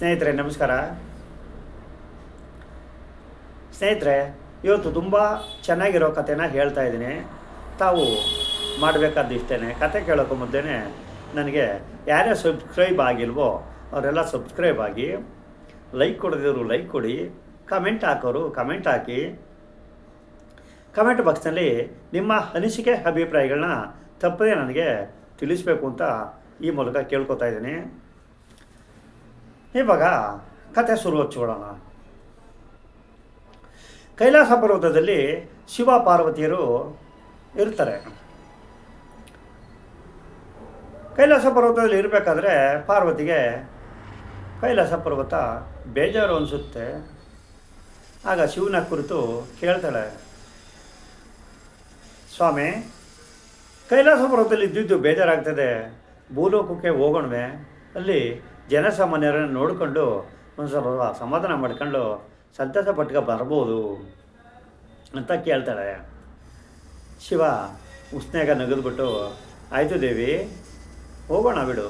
ಸ್ನೇಹಿತರೆ, ನಮಸ್ಕಾರ. ಸ್ನೇಹಿತರೆ, ಇವತ್ತು ತುಂಬ ಚೆನ್ನಾಗಿರೋ ಕಥೆನ ಹೇಳ್ತಾ ಇದ್ದೀನಿ. ತಾವು ಮಾಡಬೇಕಾದ ಇಷ್ಟೇ ಕತೆ ಕೇಳೋಕ್ಕೂ ಮುದ್ದೇನೆ ನನಗೆ ಯಾರ್ಯಾರು ಸಬ್ಸ್ಕ್ರೈಬ್ ಆಗಿಲ್ವೋ ಅವರೆಲ್ಲ ಸಬ್ಸ್ಕ್ರೈಬ್ ಆಗಿ ಲೈಕ್ ಕೊಡದಿದ್ರು ಲೈಕ್ ಕೊಡಿ ಕಮೆಂಟ್ ಹಾಕೋರು ಕಮೆಂಟ್ ಹಾಕಿ ಕಮೆಂಟ್ ಬಾಕ್ಸ್ನಲ್ಲಿ ನಿಮ್ಮ ಅನಿಸಿಕೆ ಅಭಿಪ್ರಾಯಗಳನ್ನ ತಪ್ಪದೇ ನನಗೆ ತಿಳಿಸ್ಬೇಕು ಅಂತ ಈ ಮೂಲಕ ಕೇಳ್ಕೊತಾ ಇದ್ದೀನಿ. ಇವಾಗ ಕತೆ ಶುರು ಹಚ್ಚಿಬಿಡೋಣ ಕೈಲಾಸ ಪರ್ವತದಲ್ಲಿ ಶಿವ ಪಾರ್ವತಿಯರು ಇರ್ತಾರೆ. ಕೈಲಾಸ ಪರ್ವತದಲ್ಲಿ ಇರಬೇಕಾದ್ರೆ ಪಾರ್ವತಿಗೆ ಕೈಲಾಸ ಪರ್ವತ ಬೇಜಾರು ಅನಿಸುತ್ತೆ. ಆಗ ಶಿವನ ಕುರಿತು ಕೇಳ್ತಾಳೆ, ಸ್ವಾಮಿ, ಕೈಲಾಸ ಪರ್ವತದಲ್ಲಿ ಇದ್ದಿದ್ದು ಬೇಜಾರಾಗ್ತದೆ. ಭೂಲೋಕಕ್ಕೆ ಹೋಗೋಣವೆ. ಅಲ್ಲಿ ಜನಸಾಮಾನ್ಯರನ್ನು ನೋಡಿಕೊಂಡು ಒಂದು ಸ್ವಲ್ಪ ಸಮಾಧಾನ ಮಾಡ್ಕೊಂಡು ಸಂತಸ ಪಟ್ಕ ಬರ್ಬೋದು ಅಂತ ಕೇಳ್ತಾಳೆ ಶಿವ ಉಸ್ನೇಗ ನಗದ್ಬಿಟ್ಟು, ಆಯಿತು ದೇವಿ, ಹೋಗೋಣ ಬಿಡು.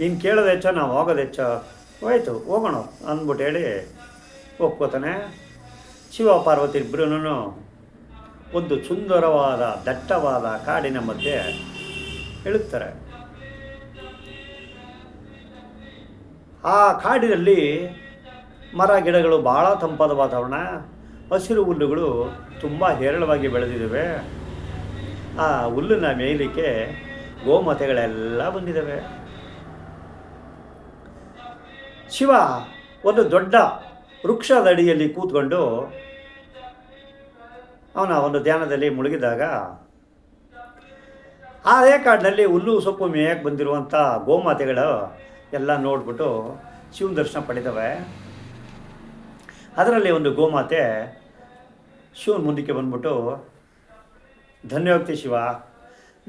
ನೀನು ಕೇಳೋದು ಹೆಚ್ಚೋ ನಾವು ಹೋಗೋದು ಹೆಚ್ಚೋ ಹೋಯ್ತು, ಹೋಗೋಣ, ಅಂದ್ಬಿಟ್ಟು ಹೇಳಿ ಒಪ್ಕೋತಾನೆ. ಶಿವ ಪಾರ್ವತಿ ಇಬ್ಬರೂ ಒಂದು ಸುಂದರವಾದ ದಟ್ಟವಾದ ಕಾಡಿನ ಮಧ್ಯೆ ಇಳುತ್ತಾರೆ. ಆ ಕಾಡಿನಲ್ಲಿ ಮರ ಗಿಡಗಳು ಭಾಳ ತಂಪಾದ ವಾತಾವರಣ. ಹಸಿರು ಹುಲ್ಲುಗಳು ತುಂಬ ಹೇರಳವಾಗಿ ಬೆಳೆದಿದ್ದಾವೆ. ಆ ಹುಲ್ಲನ್ನು ಮೇಯಲಿಕ್ಕೆ ಗೋಮಾತೆಗಳೆಲ್ಲ ಬಂದಿದ್ದಾವೆ. ಶಿವ ಒಂದು ದೊಡ್ಡ ವೃಕ್ಷದ ಅಡಿಯಲ್ಲಿ ಕೂತ್ಕೊಂಡು ಅವನ ಒಂದು ಧ್ಯಾನದಲ್ಲಿ ಮುಳುಗಿದಾಗ ಅದೇ ಕಾಡಿನಲ್ಲಿ ಹುಲ್ಲು ಸೊಪ್ಪು ಮೇಯಕ್ಕೆ ಬಂದಿರುವಂಥ ಗೋಮಾತೆಗಳು ಎಲ್ಲ ನೋಡ್ಬಿಟ್ಟು ಶಿವನ ದರ್ಶನ ಪಡೆದವೆ. ಅದರಲ್ಲಿ ಒಂದು ಗೋಮಾತೆ ಶಿವನ ಮುಂದಕ್ಕೆ ಬಂದ್ಬಿಟ್ಟು ಧನ್ಯವಾಗ್ತಿ ಶಿವ,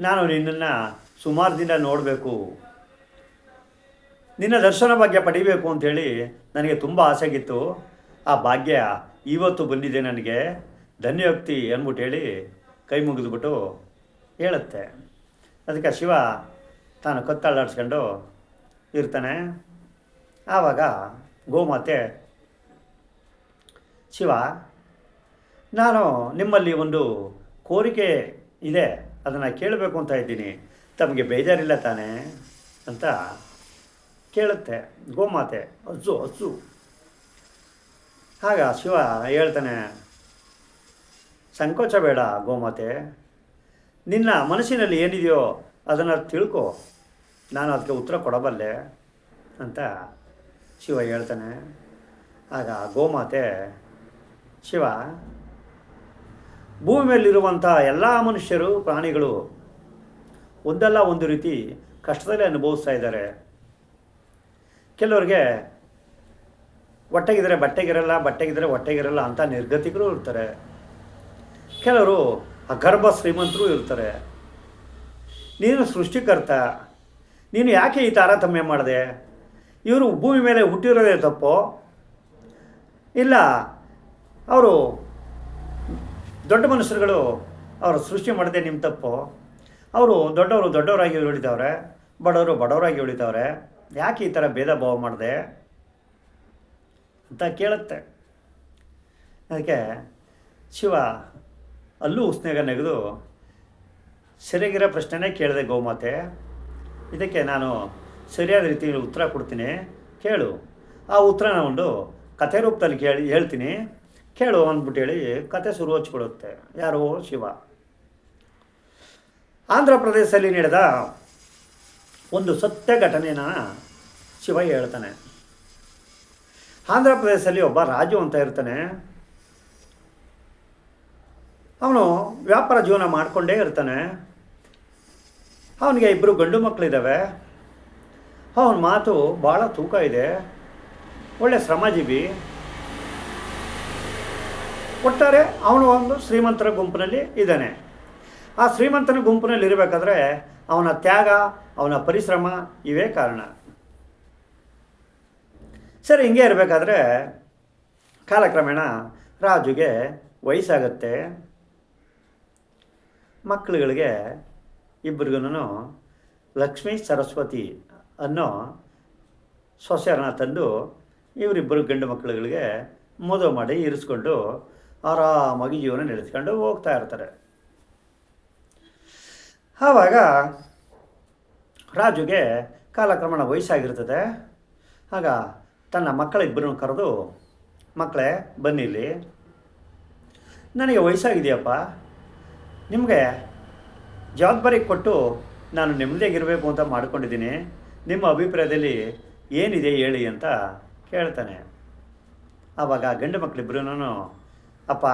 ನಾನು ನಿನ್ನನ್ನು ಸುಮಾರು ದಿನ ನೋಡಬೇಕು. ನಿನ್ನ ದರ್ಶನ ಭಾಗ್ಯ ಪಡಿಬೇಕು ಅಂಥೇಳಿ ನನಗೆ ತುಂಬ ಆಸೆಗಿತ್ತು. ಆ ಭಾಗ್ಯ ಇವತ್ತು ಬಂದಿದೆ ನನಗೆ. ಧನ್ಯವಕ್ತಿ ಅಂದ್ಬಿಟ್ಟು ಹೇಳಿ ಕೈ ಮುಗಿದ್ಬಿಟ್ಟು ಹೇಳುತ್ತೆ. ಅದಕ್ಕೆ ಶಿವ ತಾನು ಕತ್ತಳ್ಳಾಡ್ಸ್ಕೊಂಡು ಇರ್ತಾನೆ. ಆವಾಗ ಗೋಮಾತೆ, ಶಿವ, ನಾನು ನಿಮ್ಮಲ್ಲಿ ಒಂದು ಕೋರಿಕೆ ಇದೆ, ಅದನ್ನು ಕೇಳಬೇಕು ಅಂತ ಇದ್ದೀನಿ. ತಮಗೆ ಬೇಜಾರಿಲ್ಲ ತಾನೇ? ಅಂತ ಕೇಳುತ್ತೆ ಗೋಮಾತೆ. ಅಜ್ಜು ಅಜ್ಜು. ಆಗ ಶಿವ ಹೇಳ್ತಾನೆ, ಸಂಕೋಚ ಬೇಡ ಗೋಮಾತೆ. ನಿನ್ನ ಮನಸ್ಸಿನಲ್ಲಿ ಏನಿದೆಯೋ ಅದನ್ನು ತಿಳ್ಕೊ. ನಾನು ಅದಕ್ಕೆ ಉತ್ತರ ಕೊಡಬಲ್ಲೆ ಅಂತ ಶಿವ ಹೇಳ್ತಾನೆ. ಆಗ ಗೋಮಾತೆ, ಶಿವ, ಭೂಮಿ ಮೇಲಿರುವಂಥ ಎಲ್ಲ ಮನುಷ್ಯರು, ಪ್ರಾಣಿಗಳು ಒಂದಲ್ಲ ಒಂದು ರೀತಿ ಕಷ್ಟದಲ್ಲಿ ಅನುಭವಿಸ್ತಾ ಇದ್ದಾರೆ. ಕೆಲವ್ರಿಗೆ ಹೊಟ್ಟೆಗಿದ್ರೆ ಬಟ್ಟೆಗಿರಲ್ಲ, ಬಟ್ಟೆಗಿದ್ರೆ ಹೊಟ್ಟೆಗಿರಲ್ಲ ಅಂತ ನಿರ್ಗತಿಕರು ಇರ್ತಾರೆ. ಕೆಲವರು ಅಗರ್ಭ ಶ್ರೀಮಂತರು ಇರ್ತಾರೆ. ನೀನು ಸೃಷ್ಟಿಕರ್ತ ನೀನು ಯಾಕೆ ಈ ತಾರತಮ್ಯ ಮಾಡಿದೆ? ಇವರು ಭೂಮಿ ಮೇಲೆ ಹುಟ್ಟಿರೋದೇ ತಪ್ಪು. ಇಲ್ಲ, ಅವರು ದೊಡ್ಡ ಮನುಷ್ಯರುಗಳು ಅವರು ಸೃಷ್ಟಿ ಮಾಡದೆ ನಿಮ್ಮ ತಪ್ಪು. ಅವರು ದೊಡ್ಡವರು ದೊಡ್ಡವರಾಗಿ ಉಳಿತವ್ರೆ ಬಡವರು ಬಡವರಾಗಿ ಉಳಿತವ್ರೆ ಯಾಕೆ ಈ ಥರ ಭೇದ ಭಾವ ಮಾಡಿದೆ? ಅಂತ ಕೇಳುತ್ತೆ. ಅದಕ್ಕೆ ಶಿವ ಅಲ್ಲೂ ಉಸ್ನೇಗ ನೆಗೆದು ಸೆರೆಗಿರೋ ಪ್ರಶ್ನೆನೇ ಕೇಳಿದೆ ಗೋಮಾತೆ. ಇದಕ್ಕೆ ನಾನು ಸರಿಯಾದ ರೀತಿಯಲ್ಲಿ ಉತ್ತರ ಕೊಡ್ತೀನಿ. ಕೇಳು. ಆ ಉತ್ತರನ ಒಂದು ಕಥೆ ರೂಪದಲ್ಲಿ ಕೇಳಿ, ಹೇಳ್ತೀನಿ. ಕೇಳು ಅಂದ್ಬಿಟ್ಟು ಹೇಳಿ ಕತೆ ಶುರು ಹಚ್ಕೊಡುತ್ತೆ ಯಾರು? ಶಿವ. ಆಂಧ್ರ ಪ್ರದೇಶದಲ್ಲಿ ನಡೆದ ಒಂದು ಸತ್ಯ ಘಟನೆನ ಶಿವ ಹೇಳ್ತಾನೆ. ಆಂಧ್ರ ಪ್ರದೇಶದಲ್ಲಿ ಒಬ್ಬ ರಾಜು ಅಂತ ಇರ್ತಾನೆ. ಅವನು ವ್ಯಾಪಾರ ಜೀವನ ಮಾಡಿಕೊಂಡೇ ಇರ್ತಾನೆ. ಅವನಿಗೆ ಇಬ್ಬರು ಗಂಡು ಮಕ್ಕಳಿದ್ದಾವೆ ಅವನ ಮಾತು ಭಾಳ ತೂಕ ಇದೆ. ಒಳ್ಳೆ ಶ್ರಮಜೀವಿ. ಒಟ್ಟಾರೆ ಅವನು ಒಂದು ಶ್ರೀಮಂತರ ಗುಂಪಿನಲ್ಲಿ ಇದ್ದಾನೆ. ಆ ಶ್ರೀಮಂತನ ಗುಂಪಿನಲ್ಲಿ ಇರಬೇಕಾದ್ರೆ ಅವನ ತ್ಯಾಗ, ಅವನ ಪರಿಶ್ರಮ ಇವೇ ಕಾರಣ. ಸರಿ, ಹಿಂಗೆ ಇರಬೇಕಾದ್ರೆ ಕಾಲಕ್ರಮೇಣ ರಾಜುಗೆ ವಯಸ್ಸಾಗತ್ತೆ. ಮಕ್ಕಳುಗಳಿಗೆ ಇಬ್ಬರಿಗೂ ಲಕ್ಷ್ಮೀ ಸರಸ್ವತಿ ಅನ್ನೋ ಸೊಸೆಯರನ್ನ ತಂದು ಇವರಿಬ್ಬರು ಗಂಡು ಮಕ್ಕಳುಗಳಿಗೆ ಮದುವೆ ಮಾಡಿ ಇರಿಸ್ಕೊಂಡು ಆರಾಮಾಗಿ ಜೀವನ ನಡೆಸ್ಕೊಂಡು ಹೋಗ್ತಾ ಇರ್ತಾರೆ. ಆವಾಗ ರಾಜುಗೆ ಕಾಲಕ್ರಮಣ ವಯಸ್ಸಾಗಿರ್ತದೆ. ಆಗ ತನ್ನ ಮಕ್ಕಳಿಬ್ಬರನ್ನು ಕರೆದು, ಮಕ್ಕಳೇ, ಬನ್ನಿಲ್ಲಿ. ನನಗೆ ವಯಸ್ಸಾಗಿದೆಯಪ್ಪ. ನಿಮಗೆ ಜವಾಬ್ದಾರಿ ಕೊಟ್ಟು ನಾನು ನೆಮ್ಮದಿಯಾಗಿರಬೇಕು ಅಂತ ಮಾಡ್ಕೊಂಡಿದ್ದೀನಿ. ನಿಮ್ಮ ಅಭಿಪ್ರಾಯದಲ್ಲಿ ಏನಿದೆ ಹೇಳಿ ಅಂತ ಕೇಳ್ತಾನೆ. ಆವಾಗ ಗಂಡು ಮಕ್ಕಳಿಬ್ರು ಅಪ್ಪ,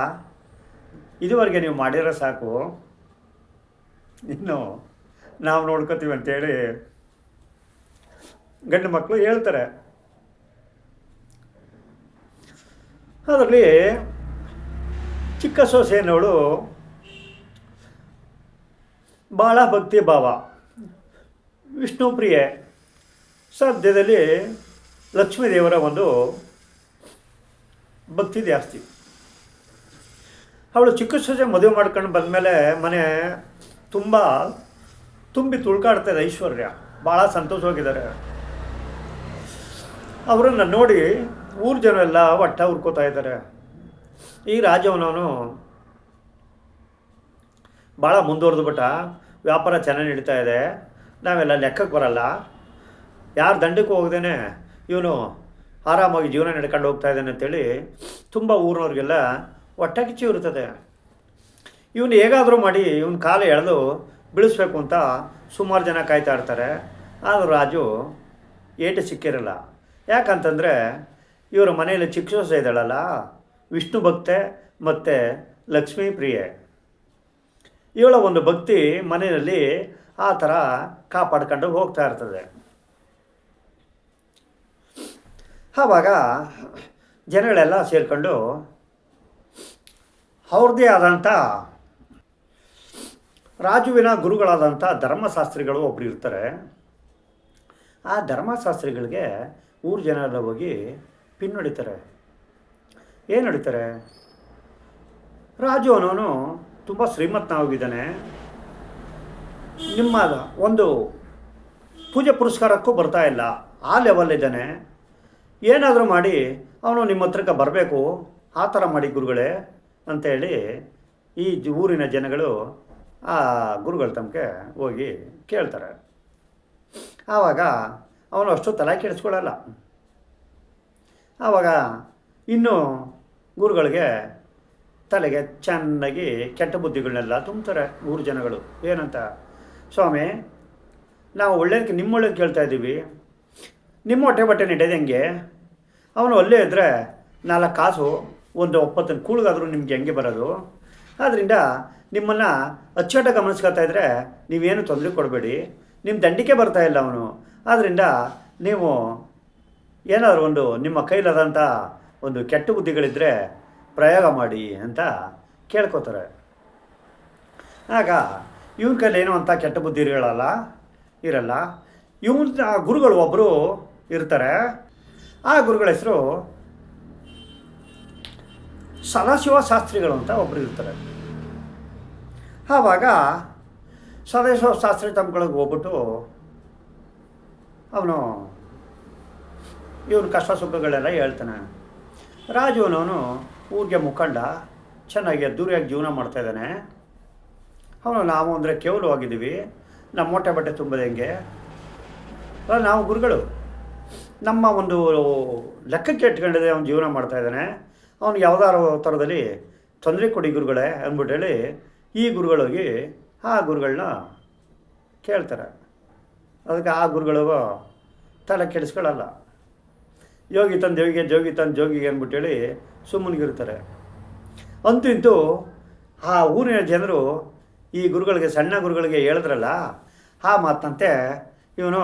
ಇದುವರೆಗೆ ನೀವು ಮಾಡಿರೋ ಸಾಕು. ಇನ್ನು ನಾವು ನೋಡ್ಕೋತೀವಿ ಅಂತೇಳಿ ಗಂಡು ಮಕ್ಕಳು ಹೇಳ್ತಾರೆ. ಅದರಲ್ಲಿ ಚಿಕ್ಕ ಸೊಸೆಯನ್ನವಳು ಭಾಳ ಭಕ್ತಿ ಭಾವ ವಿಷ್ಣು ಪ್ರಿಯ ಸದ್ಯದಲ್ಲಿ ಲಕ್ಷ್ಮೀದೇವರ ಒಂದು ಭಕ್ತಿ ಜಾಸ್ತಿ. ಅವಳು ಚಿಕ್ಕ ಸೊಸೆ ಮದುವೆ ಮಾಡ್ಕೊಂಡು ಬಂದಮೇಲೆ ಮನೆ ತುಂಬ ತುಂಬಿ ತುಳ್ಕಾಡ್ತದೆ ಐಶ್ವರ್ಯ. ಭಾಳ ಸಂತೋಷವಾಗಿದ್ದಾರೆ. ಅವರನ್ನು ನೋಡಿ ಊರು ಜನ ಎಲ್ಲ ಒಟ್ಟ ಹುರ್ಕೋತಾ ಇದ್ದಾರೆ. ಈ ರಾಜವನವನು ಭಾಳ ಮುಂದುವರೆದು ಬಿಟ್ಟ. ವ್ಯಾಪಾರ ಚೆನ್ನಾಗಿ ನಡೀತಾ ಇದೆ. ನಾವೆಲ್ಲ ಲೆಕ್ಕಕ್ಕೆ ಬರಲ್ಲ. ಯಾರು ದಂಡಕ್ಕೆ ಹೋಗ್ದೇನೆ ಇವನು ಆರಾಮಾಗಿ ಜೀವನ ನಡ್ಕೊಂಡು ಹೋಗ್ತಾ ಇದ್ದಾನೆ ಅಂತೇಳಿ ತುಂಬ ಊರಿನವ್ರಿಗೆಲ್ಲ ಹೊಟ್ಟೆ ಕಿಚ್ಚು ಇರ್ತದೆ ಇವನು ಹೇಗಾದರೂ ಮಾಡಿ ಇವನ ಕಾಲು ಎಳೆದು ಬೀಳಿಸ್ಬೇಕು ಅಂತ ಸುಮಾರು ಜನ ಕಾಯ್ತಾ ಇರ್ತಾರೆ. ಆದರೂ ರಾಜು ಏಟು ಸಿಕ್ಕಿರಲ್ಲ. ಯಾಕಂತಂದರೆ ಇವರ ಮನೆಯಲ್ಲಿ ಚಿಕ್ಕ ಸೊಸೆ ಇದ್ದಾಳಲ್ಲ. ವಿಷ್ಣು ಭಕ್ತೆ ಮತ್ತು ಲಕ್ಷ್ಮೀ ಪ್ರಿಯೆ. ಇವಳ ಒಂದು ಭಕ್ತಿ ಮನೆಯಲ್ಲಿ ಆ ಥರ ಕಾಪಾಡ್ಕೊಂಡು ಹೋಗ್ತಾ ಇರ್ತದೆ. ಆವಾಗ ಜನಗಳೆಲ್ಲ ಸೇರಿಕೊಂಡು ಅವ್ರದ್ದೇ ಆದಂಥ ರಾಜುವಿನ ಗುರುಗಳಾದಂಥ ಧರ್ಮಶಾಸ್ತ್ರಿಗಳು ಒಬ್ಬರು ಇರ್ತಾರೆ. ಆ ಧರ್ಮಶಾಸ್ತ್ರಿಗಳಿಗೆ ಊರು ಜನ ಎಲ್ಲ ಹೋಗಿ ಪಿನ್ ಹೊಡಿತಾರೆ. ಏನು ನಡೀತಾರೆ ರಾಜು ಅನ್ನೋನು ತುಂಬ ಶ್ರೀಮಂತನಾಗಿದ್ದಾನೆ. ನಿಮ್ಮ ಒಂದು ಪೂಜೆ ಪುರಸ್ಕಾರಕ್ಕೂ ಬರ್ತಾ ಇಲ್ಲ. ಆ ಲೆವೆಲ್ ಇದ್ದಾನೆ. ಏನಾದರೂ ಮಾಡಿ ಅವನು ನಿಮ್ಮ ಹತ್ರಕ್ಕೆ ಬರಬೇಕು. ಆ ಥರ ಮಾಡಿ ಗುರುಗಳೇ ಅಂತೇಳಿ ಈ ಊರಿನ ಜನಗಳು ಆ ಗುರುಗಳ ತಮಗೆ ಹೋಗಿ ಕೇಳ್ತಾರೆ. ಆವಾಗ ಅವನು ಅಷ್ಟು ತಲೆ ಕೆಡಿಸ್ಕೊಳ್ಳಲ್ಲ. ಆವಾಗ ಇನ್ನು ಗುರುಗಳಿಗೆ ತಲೆಗೆ ಚೆನ್ನಾಗಿ ಕೆಟ್ಟ ಬುದ್ಧಿಗಳನ್ನೆಲ್ಲ ತುಂಬ್ತಾರೆ ಊರು ಜನಗಳು. ಏನಂತ? ಸ್ವಾಮಿ, ನಾವು ಒಳ್ಳೇದಕ್ಕೆ ನಿಮ್ಮ ಒಳ್ಳೇದು ಕೇಳ್ತಾ ಇದ್ದೀವಿ. ನಿಮ್ಮ ಹೊಟ್ಟೆ ಬಟ್ಟೆ ನಡೆಯೋದು ಹೆಂಗೆ? ಅವನು ಅಲ್ಲೇ ಇದ್ದರೆ ನಾಲ್ಕು ಕಾಸು, ಒಂದು ಒಪ್ಪತ್ತನ್ನು ಕೂಳಿಗಾದರೂ ನಿಮಗೆ ಹೆಂಗೆ ಬರೋದು? ಆದ್ದರಿಂದ ನಿಮ್ಮನ್ನು ಅಚ್ಚುಕಟ್ಟ ಗಮನಿಸ್ಕೊಳ್ತಾ ಇದ್ದರೆ ನೀವೇನು ತೊಂದರೆ ಕೊಡಬೇಡಿ. ನಿಮ್ಮ ದಂಡಿಕೆ ಬರ್ತಾ ಇಲ್ಲ ಅವನು. ಆದ್ದರಿಂದ ನೀವು ಏನಾದರೂ ಒಂದು ನಿಮ್ಮ ಕೈಲಾದಂಥ ಒಂದು ಕೆಟ್ಟ ಬುದ್ಧಿಗಳಿದ್ದರೆ ಪ್ರಯೋಗ ಮಾಡಿ ಅಂತ ಕೇಳ್ಕೊತಾರೆ. ಆಗ ಇವನ ಕೈಲಿ ಏನೋ ಅಂತ ಕೆಟ್ಟ ಬುದ್ಧಿ ಇರಲ್ಲ ಇವನ ಗುರುಗಳು ಒಬ್ಬರು ಇರ್ತಾರೆ. ಆ ಗುರುಗಳ ಹೆಸರು ಸದಾಶಿವ ಶಾಸ್ತ್ರಿಗಳು ಅಂತ ಒಬ್ಬರು ಇರ್ತಾರೆ. ಆವಾಗ ಸದಾಶಿವ ಶಾಸ್ತ್ರಿ ತಮ್ಮಗಳಿಗೆ ಹೋಗ್ಬಿಟ್ಟು ಅವನು ಇವನು ಕಷ್ಟ ಸುಖಗಳೆಲ್ಲ ಹೇಳ್ತಾನೆ. ರಾಜು ಅನ್ನೋನು ಊರಿಗೆ ಮುಖಂಡ ಚೆನ್ನಾಗಿ ಅದ್ದೂರಿಯಾಗಿ ಜೀವನ ಮಾಡ್ತಾ ಇದ್ದಾನೆ. ಅವನು ನಾವು ಅಂದರೆ ಕೇವಲ ಆಗಿದ್ದೀವಿ ನಮ್ಮ ಮೊಟ್ಟೆ ಬಟ್ಟೆ ತುಂಬೋದು ಹೆಂಗೆ? ನಾವು ಗುರುಗಳು. ನಮ್ಮ ಒಂದು ಲೆಕ್ಕಕ್ಕೆ ಇಟ್ಕೊಂಡಿದೆ ಅವನು ಜೀವನ ಮಾಡ್ತಾ ಇದ್ದಾನೆ. ಅವನು ಯಾವುದಾರು ಥರದಲ್ಲಿ ತೊಂದರೆ ಕೊಡಿ ಗುರುಗಳೇ ಅಂದ್ಬಿಟ್ಟು ಹೇಳಿ ಈ ಗುರುಗಳೋಗಿ ಆ ಗುರುಗಳನ್ನ ಕೇಳ್ತಾರೆ. ಅದಕ್ಕೆ ಆ ಗುರುಗಳಿಗೂ ತಲೆ ಕೆಡಿಸ್ಕೊಳ್ಳಲ್ಲ. ಯೋಗಿ ತಂದು ಯೋಗಿಗೆ ಜೋಗಿ ತಂದು ಜೋಗಿಗೆ ಅಂದ್ಬಿಟ್ಟೇಳಿ ಸುಮ್ಮನಿಗಿರ್ತಾರೆ. ಅಂತೂ ಇಂತೂ ಆ ಊರಿನ ಜನರು ಈ ಗುರುಗಳಿಗೆ, ಸಣ್ಣ ಗುರುಗಳಿಗೆ ಹೇಳಿದ್ರಲ್ಲ ಆ ಮಾತಂತೆ ಇವನು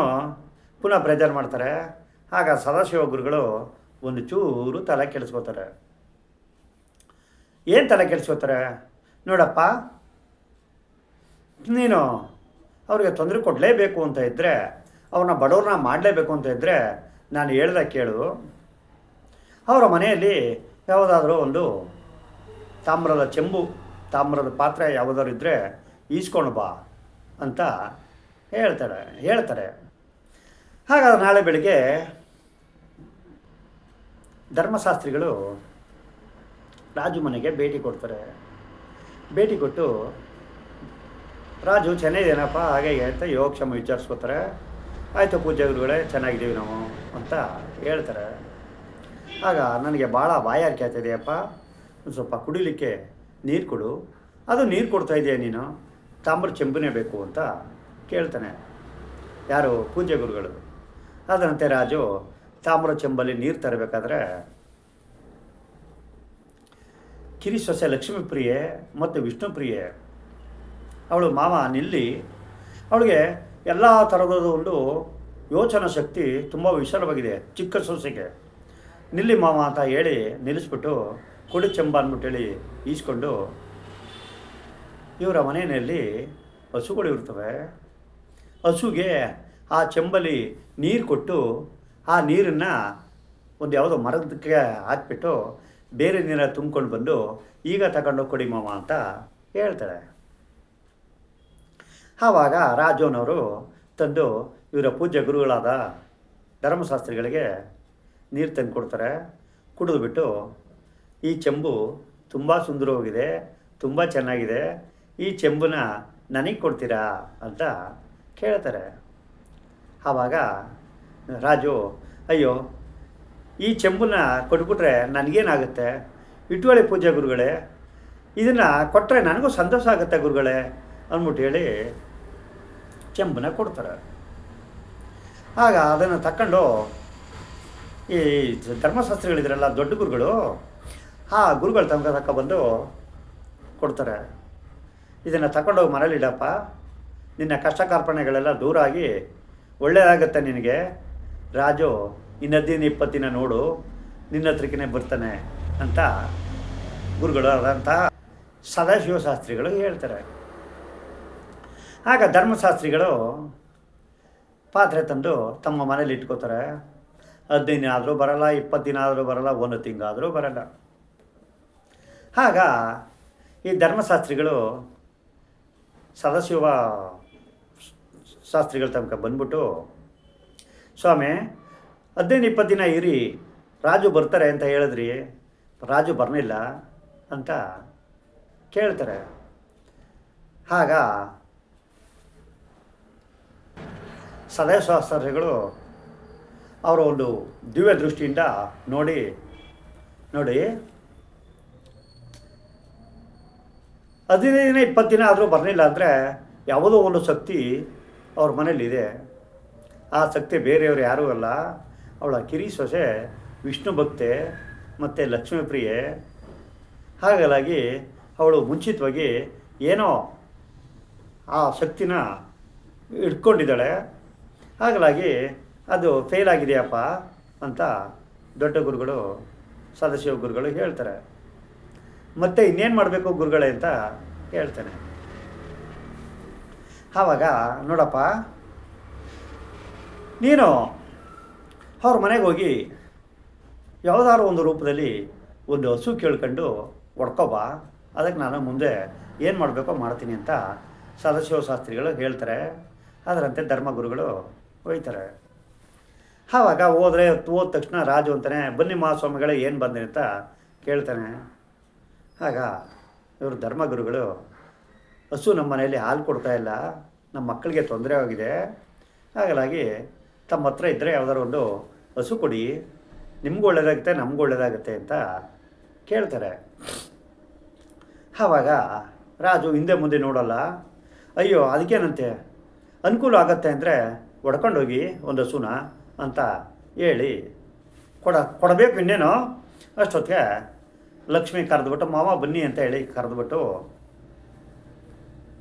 ಪುನಃ ಪ್ರಚಾರ ಮಾಡ್ತಾರೆ. ಆಗ ಸದಾಶಿವ ಗುರುಗಳು ಒಂದು ಚೂರು ತಲೆ ಕೆಡಿಸ್ಕೋತಾರೆ. ಏನು ತಲೆ ಕೆಡಿಸ್ಕೋತಾರೆ? ನೋಡಪ್ಪ, ನೀನು ಅವ್ರಿಗೆ ತೊಂದರೆ ಕೊಡಲೇಬೇಕು ಅಂತ ಇದ್ದರೆ ಅವ್ರನ್ನ ಬಡವ್ರನ್ನ ಮಾಡಲೇಬೇಕು ಅಂತ ಇದ್ದರೆ ನಾನು ಹೇಳ್ದ ಕೇಳು. ಅವರ ಮನೆಯಲ್ಲಿ ಯಾವುದಾದ್ರೂ ಒಂದು ತಾಮ್ರದ ಚೆಂಬು, ತಾಮ್ರದ ಪಾತ್ರೆ ಯಾವುದಾದ್ರು ಇದ್ದರೆ ಈಸ್ಕೊಂಡು ಬಾ ಅಂತ ಹೇಳ್ತಾರೆ ಹೇಳ್ತಾರೆ. ಹಾಗಾದ್ರೆ ನಾಳೆ ಬೆಳಿಗ್ಗೆ ಧರ್ಮಶಾಸ್ತ್ರಿಗಳು ರಾಜು ಮನೆಗೆ ಭೇಟಿ ಕೊಡ್ತಾರೆ. ಭೇಟಿ ಕೊಟ್ಟು, ರಾಜು ಚೆನ್ನಾಗಿದೇನಪ್ಪ ಹಾಗೆ ಅಂತ ಯೋಗಕ್ಷಮ ವಿಚಾರಿಸ್ಕೋತಾರೆ. ಆಯಿತು ಪೂಜೆ ಗುರುಗಳೇ, ಚೆನ್ನಾಗಿದ್ದೀವಿ ನಾವು. ಅಂತ ಹೇಳ್ತಾರೆ. ಆಗ ನನಗೆ ಭಾಳ ಬಾಯಾರಿಕೆ ಕೇಳ್ತಿದೆಯಪ್ಪ ಒಂದು ಸ್ವಲ್ಪ ಕುಡಿಲಿಕ್ಕೆ ನೀರು ಕೊಡು. ಅದು ನೀರು ಕೊಡ್ತಾ ಇದೆಯಾ ನೀನು? ತಾಮ್ರ ಚೆಂಬನೇ ಬೇಕು ಅಂತ ಕೇಳ್ತಾನೆ. ಯಾರು? ಪೂಜೆ ಗುರುಗಳು. ಅದರಂತೆ ರಾಜು ತಾಮ್ರ ಚೆಂಬಲ್ಲಿ ನೀರು ತರಬೇಕಾದ್ರೆ ಕಿರಿ ಸೊಸೆ ಲಕ್ಷ್ಮೀ ಪ್ರಿಯೆ ಮತ್ತು ವಿಷ್ಣು ಪ್ರಿಯೆ, ಅವಳು ಮಾವ ನಿಲ್ಲಿ, ಅವಳಿಗೆ ಎಲ್ಲ ಥರದ ಒಂದು ಯೋಚನಾ ಶಕ್ತಿ ತುಂಬ ವಿಶಾಲವಾಗಿದೆ, ಚಿಕ್ಕ ಸೊಸೆಗೆ. ನಿಲ್ಲಿ ಮಾವ ಅಂತ ಹೇಳಿ ನಿಲ್ಲಿಸ್ಬಿಟ್ಟು ಕುಡಿ ಚೆಂಬ ಅಂದ್ಬಿಟ್ಟು ಹೇಳಿ ಈಸ್ಕೊಂಡು, ಇವರ ಮನೆಯಲ್ಲಿ ಹಸುಗಳು ಇರ್ತವೆ. ಹಸುಗೆ ಆ ಚೆಂಬಲಿ ನೀರು ಕೊಟ್ಟು ಆ ನೀರನ್ನು ಒಂದು ಯಾವುದೋ ಮರದಕ್ಕೆ ಹಾಕ್ಬಿಟ್ಟು ಬೇರೆ ನೀರ ತುಂಬ್ಕೊಂಡು ಬಂದು, ಈಗ ತಗೊಂಡೋಗಿ ಕೊಡಿ ಮಾವ ಅಂತ ಹೇಳ್ತಾಳೆ ಆವಾಗ ರಾಜೋನವರು ತಂದು ಇವರ ಪೂಜ್ಯ ಗುರುಗಳಾದ ಧರ್ಮಶಾಸ್ತ್ರಿಗಳಿಗೆ ನೀರು ತಂದು ಕೊಡ್ತಾರೆ. ಕುಡಿದ್ಬಿಟ್ಟು ಈ ಚೆಂಬು ತುಂಬ ಸುಂದರವಾಗಿದೆ, ತುಂಬ ಚೆನ್ನಾಗಿದೆ. ಈ ಚೆಂಬನ್ನ ನನಗೆ ಕೊಡ್ತೀರಾ ಅಂತ ಕೇಳ್ತಾರೆ. ಆವಾಗ ರಾಜು, ಅಯ್ಯೋ, ಈ ಚೆಂಬನ್ನ ಕೊಟ್ಬಿಟ್ರೆ ನನಗೇನಾಗುತ್ತೆ? ಇಟ್ಟುವಳಿ ಪೂಜೆ ಗುರುಗಳೇ, ಇದನ್ನು ಕೊಟ್ಟರೆ ನನಗೂ ಸಂತೋಷ ಆಗುತ್ತೆ ಗುರುಗಳೇ ಅಂದ್ಬಿಟ್ಟು ಹೇಳಿ ಚೆಂಬನ್ನ ಕೊಡ್ತಾರೆ. ಆಗ ಅದನ್ನು ತಕೊಂಡು ಈ ಧರ್ಮಶಾಸ್ತ್ರಿಗಳಿದ್ರಲ್ಲ ದೊಡ್ಡ ಗುರುಗಳು ಆ ಗುರುಗಳು ತಮಗೆ ತಕ್ಕ ಬಂದು ಕೊಡ್ತಾರೆ. ಇದನ್ನು ತಗೊಂಡೋಗಿ ಮನೇಲಿಡಪ್ಪ ನಿನ್ನ ಕಷ್ಟ ಕಾರ್ಪಣ್ಯಗಳೆಲ್ಲ ದೂರ ಆಗಿ ಒಳ್ಳೆಯದಾಗತ್ತೆ ನಿನಗೆ. ರಾಜು, ಇನ್ನದಿನ ಇಪ್ಪತ್ತಿನ ನೋಡು, ನಿನ್ನ ಹತ್ರಕ್ಕೇ ಬರ್ತಾನೆ ಅಂತ ಗುರುಗಳು ಆದಂಥ ಸದಾಶಿವ ಶಾಸ್ತ್ರಿಗಳು ಹೇಳ್ತಾರೆ. ಆಗ ಧರ್ಮಶಾಸ್ತ್ರಿಗಳು ಪಾತ್ರೆ ತಂದು ತಮ್ಮ ಮನೇಲಿ ಇಟ್ಕೋತಾರೆ. ಹದಿನೈದು ದಿನ ಆದರೂ ಬರಲ್ಲ ಇಪ್ಪತ್ತು ದಿನ ಆದರೂ ಬರಲ್ಲ, ಒಂದು ತಿಂಗಳಾದರೂ ಬರಲ್ಲ. ಆಗ ಈ ಧರ್ಮಶಾಸ್ತ್ರಿಗಳು ಸದಾಶಿವ ಶಾಸ್ತ್ರಿಗಳ ತನಕ ಬಂದ್ಬಿಟ್ಟು, ಸ್ವಾಮಿ, ಹದಿನೈದು ಇಪ್ಪತ್ತು ದಿನ ಇರಿ, ರಾಜು ಬರ್ತಾರೆ ಅಂತ ಹೇಳಿದ್ರಿ, ರಾಜು ಬರಲಿಲ್ಲ ಅಂತ ಕೇಳ್ತಾರೆ. ಆಗ ಸದಾಶಾಸ್ತ್ರಿಗಳು ಅವರ ಒಂದು ದಿವ್ಯ ದೃಷ್ಟಿಯಿಂದ ನೋಡಿ ನೋಡಿ. ಹದಿನೈದು ದಿನ ಇಪ್ಪತ್ತು ದಿನ ಆದರೂ ಬರಲಿಲ್ಲ ಅಂದರೆ ಯಾವುದೋ ಒಂದು ಶಕ್ತಿ ಅವ್ರ ಮನೇಲಿದೆ ಆ ಶಕ್ತಿ ಬೇರೆಯವರು ಯಾರೂ ಅಲ್ಲ. ಅವಳ ಕಿರಿ ಸೊಸೆ ವಿಷ್ಣು ಭಕ್ತೆ ಮತ್ತು ಲಕ್ಷ್ಮೀ ಪ್ರಿಯೆ. ಹಾಗಾಗಿ ಅವಳು ಮುಂಚಿತವಾಗಿ ಏನೋ ಆ ಶಕ್ತಿನ ಇಟ್ಕೊಂಡಿದ್ದಾಳೆ ಹಾಗಾಗಿ ಅದು ಫೇಲ್ ಆಗಿದೆಯಪ್ಪ ಅಂತ ದೊಡ್ಡ ಗುರುಗಳು, ಸದಸ್ಯ ಗುರುಗಳು ಹೇಳ್ತಾರೆ. ಮತ್ತೆ ಇನ್ನೇನು ಮಾಡಬೇಕು ಗುರುಗಳೇ ಅಂತ ಹೇಳ್ತೇನೆ. ಆವಾಗ ನೋಡಪ್ಪ, ನೀನು ಅವ್ರ ಮನೆಗೆ ಹೋಗಿ ಯಾವುದಾದ್ರು ಒಂದು ರೂಪದಲ್ಲಿ ಒಂದು ಹಸು ಕೇಳ್ಕೊಂಡು ಹೊಡ್ಕೊಬಾ ಅದಕ್ಕೆ ನಾನು ಮುಂದೆ ಏನು ಮಾಡಬೇಕೋ ಮಾಡ್ತೀನಿ ಅಂತ ಸದಾಶಿವ ಶಾಸ್ತ್ರಿಗಳು ಹೇಳ್ತಾರೆ. ಅದರಂತೆ ಧರ್ಮಗುರುಗಳು ಹೋಯ್ತಾರೆ ಆವಾಗ ಹೋದರೆ ಹೋದ ತಕ್ಷಣ ರಾಜು ಅಂತಾನೆ, ಬನ್ನಿ ಮಹಾಸ್ವಾಮಿಗಳೇ, ಏನು ಬಂದೆ ಅಂತ ಕೇಳ್ತಾನೆ. ಆಗ ಇವರು ಧರ್ಮಗುರುಗಳು, ಹಸು ನಮ್ಮ ಮನೆಯಲ್ಲಿ ಹಾಲು ಕೊಡ್ತಾ ಇಲ್ಲ, ನಮ್ಮ ಮಕ್ಕಳಿಗೆ ತೊಂದರೆ ಆಗಿದೆ. ಹಾಗಾಗಿ ತಮ್ಮ ಹತ್ರ ಇದ್ದರೆ ಯಾವ್ದಾರು ಒಂದು ಹಸು ಕೊಡಿ, ನಿಮ್ಗೂ ಒಳ್ಳೆಯದಾಗುತ್ತೆ ನಮಗೂ ಒಳ್ಳೆಯದಾಗುತ್ತೆ ಅಂತ ಕೇಳ್ತಾರೆ. ಆವಾಗ ರಾಜು ಹಿಂದೆ ಮುಂದೆ ನೋಡಲ್ಲ, ಅಯ್ಯೋ, ಅದಕ್ಕೇನಂತೆ? ಅನುಕೂಲ ಆಗತ್ತೆ ಅಂದರೆ ಹೊಡ್ಕೊಂಡೋಗಿ ಒಂದು ಹಸುನ ಅಂತ ಹೇಳಿ ಕೊಡ, ಕೊಡಬೇಕು ಇನ್ನೇನು? ಅಷ್ಟೊತ್ತಿಗೆ ಲಕ್ಷ್ಮಿ ಕರೆದ್ಬಿಟ್ಟು, ಮಾವ ಬನ್ನಿ ಅಂತ ಹೇಳಿ ಕರೆದ್ಬಿಟ್ಟು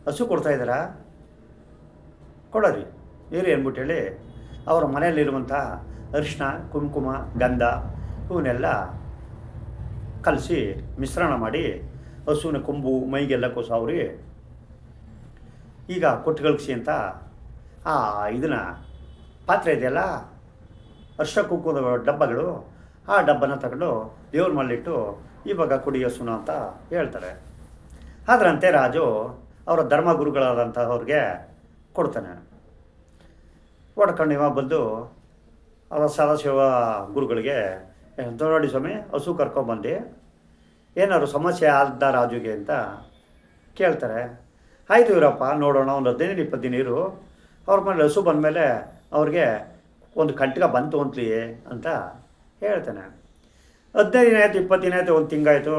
ಹಸು ಕೊಡ್ತಾ ಇದ್ದೀರಾ? ಕೊಡೋರಿ. ಇರಿ ಅಂದ್ಬಿಟ್ಟು ಹೇಳಿ, ಅವರ ಮನೆಯಲ್ಲಿರುವಂಥ ಅರಿಶಿನ ಕುಂಕುಮ, ಗಂಧ ಇವನ್ನೆಲ್ಲ ಕಲಸಿ ಮಿಶ್ರಣ ಮಾಡಿ ಹಸುವಿನ ಕೊಂಬು ಮೈಗೆಲ್ಲ ಕೊಸಾವ್ರಿ ಈಗ ಕೊಟ್ಟು ಕಳಿಸಿ ಅಂತ ಆ, ಇದನ್ನ ಪಾತ್ರೆ ಇದೆಯಲ್ಲ? ಅರ್ಶ ಕುಕ್ಕುದ ಡಬ್ಬಗಳು. ಆ ಡಬ್ಬನ ತಗೊಂಡು ದೇವ್ರ ಮಲ್ಲಿಟ್ಟು ಇವಾಗ ಕುಡಿಯೋ ಸುನ ಅಂತ ಹೇಳ್ತಾರೆ. ಅದರಂತೆ ರಾಜು ಅವರ ಧರ್ಮಗುರುಗಳಾದಂಥವ್ರಿಗೆ ಕೊಡ್ತಾನೆ. ಹೊಡ್ಕೊಂಡು ಇವ ಬಂದು ಅವರ ಸದಾಶಿವ ಗುರುಗಳಿಗೆ ದೊಡ್ಡ ಸ್ವಾಮಿ, ಹಸು ಕರ್ಕೊಂಬಂದು ಏನಾದ್ರು ಸಮಸ್ಯೆ ಆದ ರಾಜುಗೆ ಅಂತ ಕೇಳ್ತಾರೆ. ಆಯಿತು ಇವರಪ್ಪ, ನೋಡೋಣ, ಒಂದು ಹದಿನೈದು, ಇಪ್ಪತ್ತು ದಿನ ಇರು. ಅವ್ರ ಮೇಲೆ ಹಸು ಬಂದಮೇಲೆ ಅವ್ರಿಗೆ ಒಂದು ಕಂಟಕ ಬಂತು ಅಂತಲಿ ಅಂತ ಹೇಳ್ತಾನೆ. ಹದಿನೈದು ದಿನ ಆಯಿತು, ಇಪ್ಪತ್ತು ದಿನ ಆಯಿತು, ಒಂದು ತಿಂಗಾಯಿತು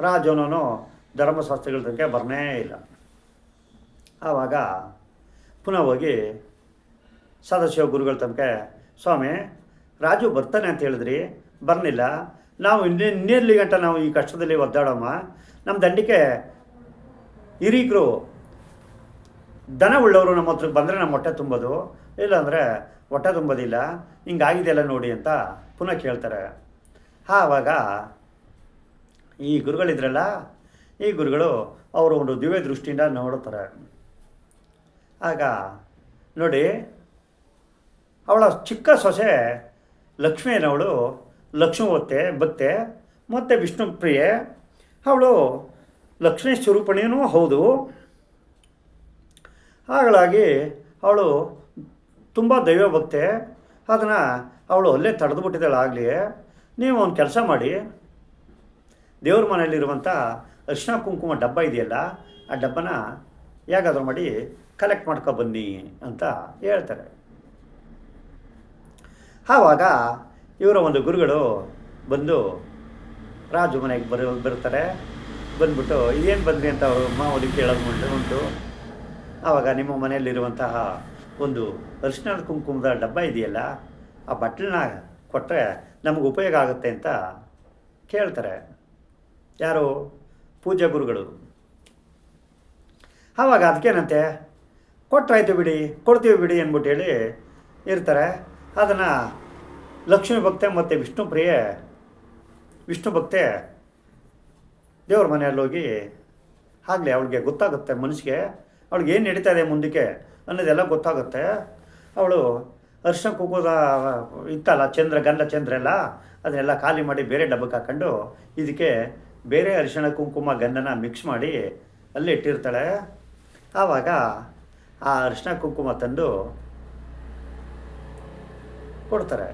ರಾಜನೂ ಧರ್ಮಶಾಸ್ತ್ರಗಳ ತನಕ ಬರನೇ ಇಲ್ಲ. ಆವಾಗ ಪುನಃ ಹೋಗಿ ಸದಸ್ಯ ಗುರುಗಳ ತನಕ, ಸ್ವಾಮಿ, ರಾಜು ಬರ್ತಾನೆ ಅಂತ ಹೇಳಿದ್ರಿ, ಬರಲಿಲ್ಲ. ನಾವು ಇನ್ನೇ ಇನ್ನೆಲ್ಲಿ ಗಂಟ, ನಾವು ಈ ಕಷ್ಟದಲ್ಲಿ ಒದ್ದಾಡೋಮ್ಮ ನಮ್ಮ ದಂಡಿಕೆ ಹಿರೀಕರು ದನ ಉಳ್ಳವರು ನಮ್ಮ ಹತ್ರ ಬಂದರೆ ನಮ್ಮ ಹೊಟ್ಟೆ ತುಂಬೋದು, ಇಲ್ಲಾಂದರೆ ಹೊಟ್ಟೆ ತುಂಬೋದಿಲ್ಲ ಹಿಂಗಾಗಿದೆಯಲ್ಲ ನೋಡಿ ಅಂತ ಪುನಃ ಕೇಳ್ತಾರೆ. ಆವಾಗ ಈ ಗುರುಗಳಿದ್ರಲ್ಲ, ಈ ಗುರುಗಳು ಅವರು ಒಂದು ದಿವ್ಯ ದೃಷ್ಟಿಯಿಂದ ನೋಡುತ್ತಾರೆ. ಆಗ ನೋಡಿ, ಅವಳ ಚಿಕ್ಕ ಸೊಸೆ ಲಕ್ಷ್ಮೀನವಳು ಲಕ್ಷ್ಮವತ್ತೆ, ಬತ್ತೆ, ಮತ್ತು ವಿಷ್ಣು ಪ್ರಿಯೆ ಅವಳು ಲಕ್ಷ್ಮೀ ಸ್ವರೂಪಣಿಯೂ ಹೌದು ಹಾಗಾಗಿ ಅವಳು ತುಂಬ ದೈವ ಭಕ್ತೆ ಅದನ್ನು ಅವಳು ಅಲ್ಲೇ ತಡೆದುಬಿಟ್ಟಿದ್ದಾಳೆ ಆಗಲಿ. ನೀವು ಒಂದು ಕೆಲಸ ಮಾಡಿ. ದೇವ್ರ ಮನೆಯಲ್ಲಿರುವಂಥ ಅರಿಶಿನ ಕುಂಕುಮ ಡಬ್ಬ ಇದೆಯಲ್ಲ, ಆ ಡಬ್ಬನ ಹೇಗಾದ್ರೂ ಮಾಡಿ ಕಲೆಕ್ಟ್ ಮಾಡ್ಕೊ ಬನ್ನಿ ಅಂತ ಹೇಳ್ತಾರೆ. ಆವಾಗ ಇವರ ಒಂದು ಗುರುಗಳು ಬಂದು ರಾಜು ಮನೆಗೆ ಬರ ಬರ್ತಾರೆ ಬಂದ್ಬಿಟ್ಟು ಏನು ಬಂದ್ರಿ ಅಂತ ಅವರು ಮಾವಲಿ ಕೇಳೋದು ಉಂಟು ಉಂಟು. ಆವಾಗ ನಿಮ್ಮ ಮನೆಯಲ್ಲಿರುವಂತಹ ಒಂದು ಅರಿಶಿನದ ಕುಂಕುಮದ ಡಬ್ಬ ಇದೆಯಲ್ಲ, ಆ ಬಟ್ಲನ್ನ ಕೊಟ್ಟರೆ ನಮಗೆ ಉಪಯೋಗ ಆಗುತ್ತೆ ಅಂತ ಕೇಳ್ತಾರೆ. ಯಾರು? ಪೂಜಾ ಗುರುಗಳು. ಆವಾಗ ಅದಕ್ಕೇನಂತೆ? ಕೊಟ್ಟರಾಯ್ತು ಬಿಡಿ, ಕೊಡ್ತೀವಿ ಬಿಡಿ ಅಂದ್ಬಿಟ್ಟು ಹೇಳಿ ಇರ್ತಾರೆ. ಅದನ್ನು ಲಕ್ಷ್ಮೀ ಭಕ್ತೆ ಮತ್ತು ವಿಷ್ಣು ಪ್ರಿಯ, ವಿಷ್ಣು ಭಕ್ತೆ ದೇವ್ರ ಮನೆಯಲ್ಲಿ ಹೋಗಿ ಆಗಲಿ, ಅವಳಿಗೆ ಗೊತ್ತಾಗುತ್ತೆ ಮನಸ್ಸಿಗೆ. ಅವಳಿಗೆ ಏನು ನಡೀತಾ ಇದೆ ಮುಂದಕ್ಕೆ ಅನ್ನೋದೆಲ್ಲ ಗೊತ್ತಾಗುತ್ತೆ. ಅವಳು ಅರ್ಶಿನ ಕುಂಕುಮದ ಇತ್ತಲ್ಲ, ಚಂದ್ರ, ಗಂಧ ಚಂದ್ರ ಎಲ್ಲ, ಅದನ್ನೆಲ್ಲ ಖಾಲಿ ಮಾಡಿ ಬೇರೆ ಡಬ್ಬಕ್ಕೆ ಹಾಕೊಂಡು ಇದಕ್ಕೆ ಬೇರೆ ಅರಿಶಿಣ ಕುಂಕುಮ ಗಂಧನ ಮಿಕ್ಸ್ ಮಾಡಿ ಅಲ್ಲಿ ಇಟ್ಟಿರ್ತಾಳೆ. ಆವಾಗ ಆ ಅರಿಶಿಣ ಕುಂಕುಮ ತಂದು ಕೊಡ್ತಾರೆ.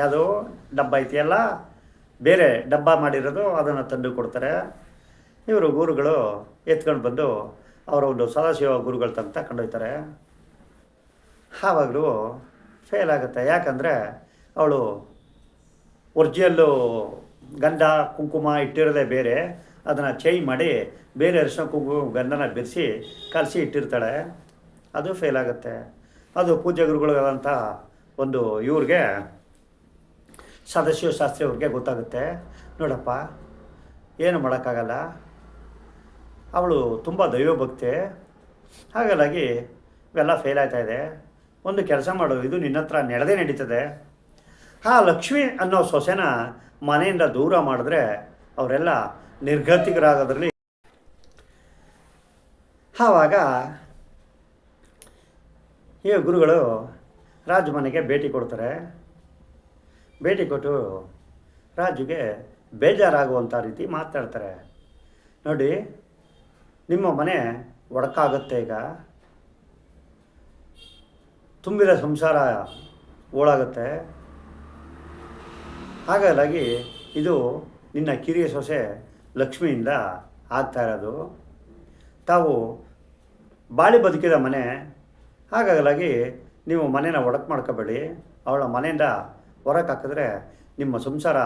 ಯಾವುದು ಡಬ್ಬ ಐತಿಯಲ್ಲ ಬೇರೆ ಡಬ್ಬ ಮಾಡಿರೋದು ಅದನ್ನು ತಂದು ಕೊಡ್ತಾರೆ. ಇವರು ಗುರುಗಳು ಎತ್ಕೊಂಡು ಬಂದು ಅವರ ಒಂದು ಸದಾಶಿವ ಗುರುಗಳ ತನಕ ಕಂಡೊಯ್ತಾರೆ ಆವಾಗಲೂ ಫೇಲ್ ಆಗುತ್ತೆ. ಯಾಕಂದರೆ ಅವಳು ಒರ್ಜಿನಲ್ಲು ಗಂಧ, ಕುಂಕುಮ ಇಟ್ಟಿರೋದೇ ಬೇರೆ. ಅದನ್ನು ಚೇಂಜ್ ಮಾಡಿ ಬೇರೆ ಅರಿಶಿನ, ಕುಂಕುಮ, ಗಂಧನ ಬೆರೆಸಿ ಕಲಸಿ ಇಟ್ಟಿರ್ತಾಳೆ. ಅದು ಫೇಲ್ ಆಗುತ್ತೆ. ಅದು ಪೂಜ್ಯ ಗುರುಗಳಾದಂಥ ಒಂದು ಇವ್ರಿಗೆ, ಸದಾಶಿವ ಶಾಸ್ತ್ರಿ ಅವ್ರಿಗೆ ಗೊತ್ತಾಗುತ್ತೆ. ನೋಡಪ್ಪ, ಏನು ಮಾಡೋಕ್ಕಾಗಲ್ಲ. ಅವಳು ತುಂಬ ದೈವಭಕ್ತೆ. ಹಾಗಾಗಿ ಇವೆಲ್ಲ ಫೇಲ್ ಆಗ್ತಾ ಇದೆ. ಒಂದು ಕೆಲಸ ಮಾಡು, ಇದು ನಿನ್ನ ಹತ್ರ ನಡೆದೇ ನಡೀತದೆ. ಆ ಲಕ್ಷ್ಮಿ ಅನ್ನೋ ಸೊಸೆನ ಮನೆಯಿಂದ ದೂರ ಮಾಡಿದ್ರೆ ಅವರೆಲ್ಲ ನಿರ್ಗತಿಕರಾಗೋದ್ರಲ್ಲಿ. ಆವಾಗ ಈ ಗುರುಗಳು ರಾಜಮನೆಗೆ ಭೇಟಿ ಕೊಡ್ತಾರೆ. ಭೇಟಿ ಕೊಟ್ಟು ರಾಜುಗೆ ಬೇಜಾರಾಗುವಂಥ ರೀತಿ ಮಾತಾಡ್ತಾರೆ. ನೋಡಿ ನಿಮ್ಮ ಮನೆ ಒಡಕಾಗುತ್ತೆ ಈಗ. ತುಂಬಿದ ಸಂಸಾರ ಓಳಾಗುತ್ತೆ ಹಾಗಾಗಿ ಇದು ನಿನ್ನ ಕಿರಿಯ ಸೊಸೆ ಲಕ್ಷ್ಮಿಯಿಂದ ಆಗ್ತಾ ಇರೋದು. ತಾವು ಬಾಳಿ ಬದುಕಿದ ಮನೆ ಹಾಗಾಗಿ ನೀವು ಮನೇನ ಒಡಕು ಮಾಡ್ಕೋಬೇಡಿ. ಅವಳ ಮನೆಯಿಂದ ಹೊರಕ್ಕೆ ಹಾಕಿದ್ರೆ ನಿಮ್ಮ ಸಂಸಾರ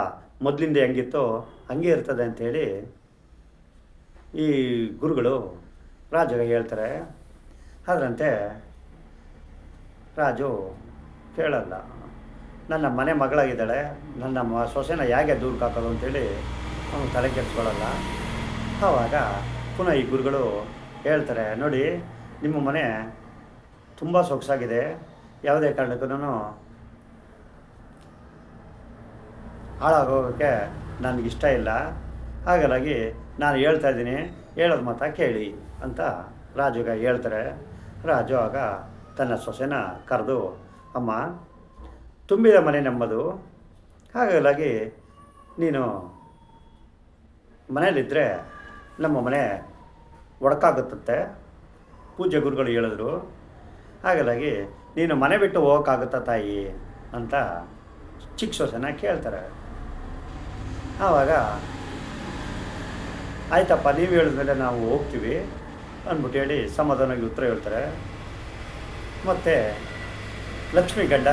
ಮೊದಲಿಂದ ಹೆಂಗಿತ್ತೋ ಹಂಗೆ ಇರ್ತದೆ ಅಂಥೇಳಿ ಈ ಗುರುಗಳು ರಾಜ ಹೇಳ್ತಾರೆ ಅದರಂತೆ ರಾಜು ಕೇಳಲ್ಲ. ನನ್ನ ಮನೆ ಮಗಳಾಗಿದ್ದಾಳೆ. ನನ್ನ ಮ, ಸೊಸೆನ ಹೇಗೆ ದೂರಕ್ಕೆ ಹಾಕೋದು ಅಂತೇಳಿ ಅವನು ತಲೆ ಕೆಡಿಸ್ಕೊಳ್ಳಲ್ಲ ಆವಾಗ ಪುನಃ ಈ ಗುರುಗಳು ಹೇಳ್ತಾರೆ, ನೋಡಿ, ನಿಮ್ಮ ಮನೆ ತುಂಬ ಸೊಗಸಾಗಿದೆ. ಯಾವುದೇ ಕಾರಣಕ್ಕೂ ಹಾಳಾಗೋಗೋಕ್ಕೆ ನನಗಿಷ್ಟ ಇಲ್ಲ. ಹಾಗಾಗಿ ನಾನು ಹೇಳ್ತಾ ಇದ್ದೀನಿ, ಹೇಳೋದು ಮಾತಾ ಕೇಳಿ ಅಂತ ರಾಜುಗ ಹೇಳ್ತಾರೆ. ರಾಜು ಆಗ ತನ್ನ ಸೊಸೆನ ಕರೆದು, ಅಮ್ಮ, ತುಂಬಿದ ಮನೆ ನಮ್ಮದು. ಹಾಗಾಗಿ ನೀನು ಮನೇಲಿದ್ದರೆ ನಮ್ಮ ಮನೆ ಒಡಕಾಗುತ್ತಂತೆ, ಪೂಜ್ಯ ಗುರುಗಳು ಹೇಳಿದ್ರು. ಹಾಗಾಗಿ ನೀನು ಮನೆ ಬಿಟ್ಟು ಹೋಗೋಕ್ಕಾಗುತ್ತಾ ತಾಯಿ, ಅಂತ ಚಿಕ್ಕ ಸೊಸೆನ ಕೇಳ್ತಾರೆ. ಆವಾಗ ಆಯ್ತಪ್ಪ, ನೀವು ಹೇಳಿದ್ಮೇಲೆ ನಾವು ಹೋಗ್ತೀವಿ ಅಂದ್ಬಿಟ್ಟು ಹೇಳಿ ಸಮಾಧಾನವಾಗಿ ಉತ್ತರ ಹೇಳ್ತಾರೆ. ಮತ್ತು ಲಕ್ಷ್ಮಿ ಗಡ್ಡ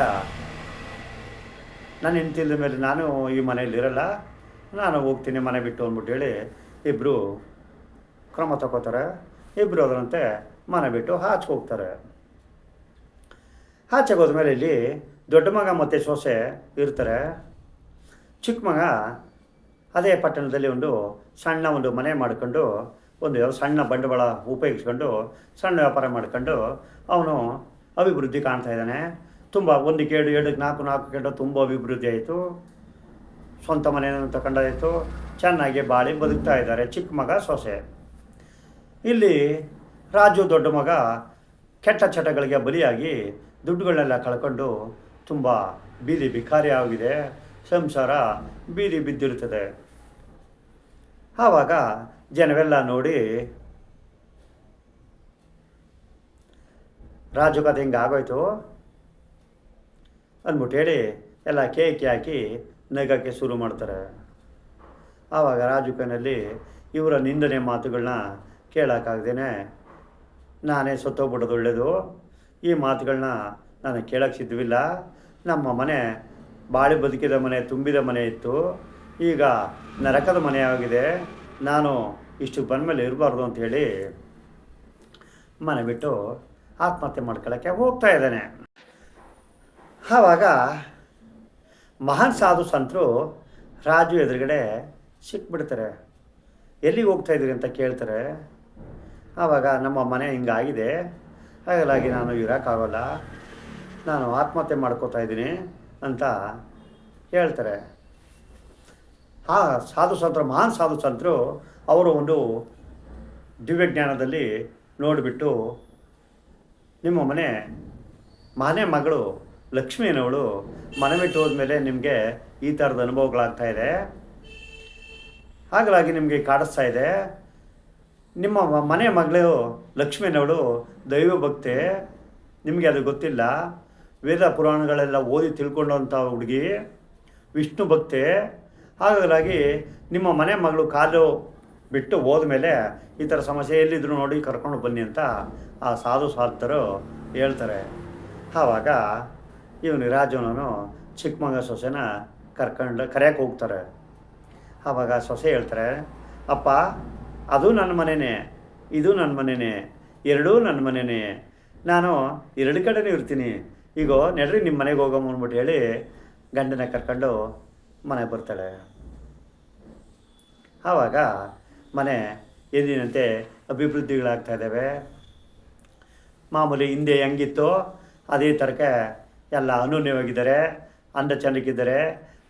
ನಾನು ಹೆಂಡ್ತಿಲ್ದ ಮೇಲೆ ನಾನು ಈ ಮನೆಯಲ್ಲಿರಲ್ಲ ನಾನು ಹೋಗ್ತೀನಿ ಮನೆ ಬಿಟ್ಟು ಅಂದ್ಬಿಟ್ಟು ಹೇಳಿ ಇಬ್ಬರು ಕ್ರಮ ತಗೋತಾರೆ ಇಬ್ಬರು ಅದರಂತೆ ಮನೆ ಬಿಟ್ಟು ಆಚೆ ಹೋಗ್ತಾರೆ. ಹಾಚೋಕೆ ಹೋದ ಮೇಲೆ ಇಲ್ಲಿ ದೊಡ್ಡ ಮಗ ಮತ್ತು ಸೊಸೆ ಇರ್ತಾರೆ. ಚಿಕ್ಕ ಮಗ ಅದೇ ಪಟ್ಟಣದಲ್ಲಿ ಒಂದು ಸಣ್ಣ ಒಂದು ಮನೆ ಮಾಡ್ಕೊಂಡು ಒಂದು ಸಣ್ಣ ಬಂಡವಾಳ ಉಪಯೋಗಿಸ್ಕೊಂಡು ಸಣ್ಣ ವ್ಯಾಪಾರ ಮಾಡ್ಕೊಂಡು ಅವನು ಅಭಿವೃದ್ಧಿ ಕಾಣ್ತಾ ಇದ್ದಾನೆ. ತುಂಬ ಒಂದು ಎರಡು ಎರಡಕ್ಕೆ ನಾಲ್ಕು ನಾಲ್ಕು ಗಂಟೆ ತುಂಬ ಅಭಿವೃದ್ಧಿ ಆಯಿತು. ಸ್ವಂತ ಮನೆಯನ್ನು ತಗೊಂಡಾಯಿತು ಚೆನ್ನಾಗಿ ಬಾಳಿ ಬದುಕ್ತಾ ಇದ್ದಾರೆ. ಚಿಕ್ಕ ಮಗ ಸೊಸೆ. ಇಲ್ಲಿ ರಾಜು ದೊಡ್ಡ ಮಗ ಕೆಟ್ಟ ಚಟಗಳಿಗೆ ಬಲಿಯಾಗಿ ದುಡ್ಡುಗಳನ್ನೆಲ್ಲ ಕಳ್ಕೊಂಡು ತುಂಬ ಬೀದಿ ಭಿಕಾರಿ ಆಗಿದೆ. ಸಂಸಾರ ಬೀದಿ ಬಿದ್ದಿರುತ್ತದೆ. ಆವಾಗ ಜನವೆಲ್ಲ ನೋಡಿ ರಾಜು ಕಥೆ ಹಿಂಗೆ ಆಗೋಯ್ತು ಅಂದ್ಬಿಟ್ಟು ಹೇಳಿ ಎಲ್ಲ ಕೇಕ್ ಹಾಕಿ ನಗಕ್ಕೆ ಶುರು ಮಾಡ್ತಾರೆ. ಆವಾಗ ರಾಜು ಕೈನಲ್ಲಿ ಇವರ ನಿಂದನೆ ಮಾತುಗಳನ್ನ ಕೇಳೋಕ್ಕಾಗ್ದೇ ನಾನೇ ಸತ್ತೋಗ್ಬಿಡೋದು ಒಳ್ಳೆಯದು ಈ ಮಾತುಗಳನ್ನ ನಾನು ಕೇಳೋಕ್ಕೆ ಸಿದ್ಧವಿಲ್ಲ. ನಮ್ಮ ಮನೆ ಬಾಳಿ ಬದುಕಿದ ಮನೆ, ತುಂಬಿದ ಮನೆ ಇತ್ತು. ಈಗ ನರಕದ ಮನೆಯಾಗಿದೆ ನಾನು ಇಷ್ಟು ಬಂದ ಮೇಲೆ ಇರಬಾರ್ದು ಅಂಥೇಳಿ ಮನೆ ಬಿಟ್ಟು ಆತ್ಮಹತ್ಯೆ ಮಾಡ್ಕೊಳ್ಳೋಕ್ಕೆ ಹೋಗ್ತಾ ಇದ್ದಾನೆ. ಆವಾಗ ಮಹಾನ್ ಸಾಧು ಸಂತರು ರಾಜು ಎದುರುಗಡೆ ಸಿಕ್ಬಿಡ್ತಾರೆ. ಎಲ್ಲಿಗೆ ಹೋಗ್ತಾ ಇದ್ದೀರಿ ಅಂತ ಕೇಳ್ತಾರೆ. ಆವಾಗ ನಮ್ಮ ಮನೆ ಹಿಂಗಾಗಿದೆ. ಹಾಗಾಗಿ ನಾನು ಇರೋಕ್ಕಾಗೋಲ್ಲ ನಾನು ಆತ್ಮಹತ್ಯೆ ಮಾಡ್ಕೋತಾ ಇದ್ದೀನಿ ಅಂತ ಹೇಳ್ತಾರೆ. ಆ ಸಾಧು ಸಂತರು, ಮಹಾನ್ ಸಾಧು ಸಂತರು ಅವರು ಒಂದು ದಿವ್ಯಜ್ಞಾನದಲ್ಲಿ ನೋಡಿಬಿಟ್ಟು ನಿಮ್ಮ ಮನೆ ಮನೆ ಮಗಳು ಲಕ್ಷ್ಮೀನವಳು ಮನೆ ಬಿಟ್ಟು ಹೋದ್ಮೇಲೆ ನಿಮಗೆ ಈ ಥರದ ಅನುಭವಗಳಾಗ್ತಾ ಇದೆ. ಹಾಗಾಗಿ ನಿಮಗೆ ಕಾಡಿಸ್ತಾ ಇದೆ. ನಿಮ್ಮ ಮನೆ ಮಗಳು ಲಕ್ಷ್ಮೀನವಳು ದೈವ ಭಕ್ತೆ. ನಿಮಗೆ ಅದು ಗೊತ್ತಿಲ್ಲ. ವೇದ ಪುರಾಣಗಳೆಲ್ಲ ಓದಿ ತಿಳ್ಕೊಂಡಂಥ ಹುಡುಗಿ. ವಿಷ್ಣು ಭಕ್ತೆ. ಹಾಗಾಗಿ ನಿಮ್ಮ ಮನೆ ಮಗಳು ಕಾಲು ಬಿಟ್ಟು ಹೋದ್ಮೇಲೆ ಈ ಥರ ಸಮಸ್ಯೆ ಎಲ್ಲಿದ್ರು ನೋಡಿ ಕರ್ಕೊಂಡು ಬನ್ನಿ ಅಂತ ಆ ಸಾಧು ಸ್ವಾರ್ಥರು ಹೇಳ್ತಾರೆ. ಆವಾಗ ಇವನು ರಾಜನವನು ಚಿಕ್ಕಮಗ ಸೊಸೆನ ಕರ್ಕೊಂಡು ಕರೆಯಕ್ಕೆ ಹೋಗ್ತಾರೆ. ಆವಾಗ ಸೊಸೆ ಹೇಳ್ತಾರೆ, ಅಪ್ಪ, ಅದು ನನ್ನ ಮನೆಯೇ ಇದು ನನ್ನ ಮನೆಯೇ ಎರಡೂ ನನ್ನ ಮನೆಯೇ ನಾನು ಎರಡು ಕಡೆನೂ ಇರ್ತೀನಿ. ಈಗ ನೆಡ್ರಿ ನಿಮ್ಮ ಮನೆಗೆ ಹೋಗಮ್ಮ ಅಂದ್ಬಿಟ್ಟು ಹೇಳಿ ಗಂಡನ ಕರ್ಕೊಂಡು ಮನೆಗೆ ಬರ್ತಾಳೆ. ಆವಾಗ ಮನೆ ಎಂದಿನಂತೆ ಅಭಿವೃದ್ಧಿಗಳಾಗ್ತಾ ಇದ್ದಾವೆ? ಮಾಮೂಲಿ ಹಿಂದೆ ಹೆಂಗಿತ್ತು ಅದೇ ಥರಕ್ಕೆ ಎಲ್ಲ ಅನೂನ್ಯವಾಗಿದ್ದಾರೆ, ಅಂದ ಚೆನ್ನಾಗಿದ್ದಾರೆ.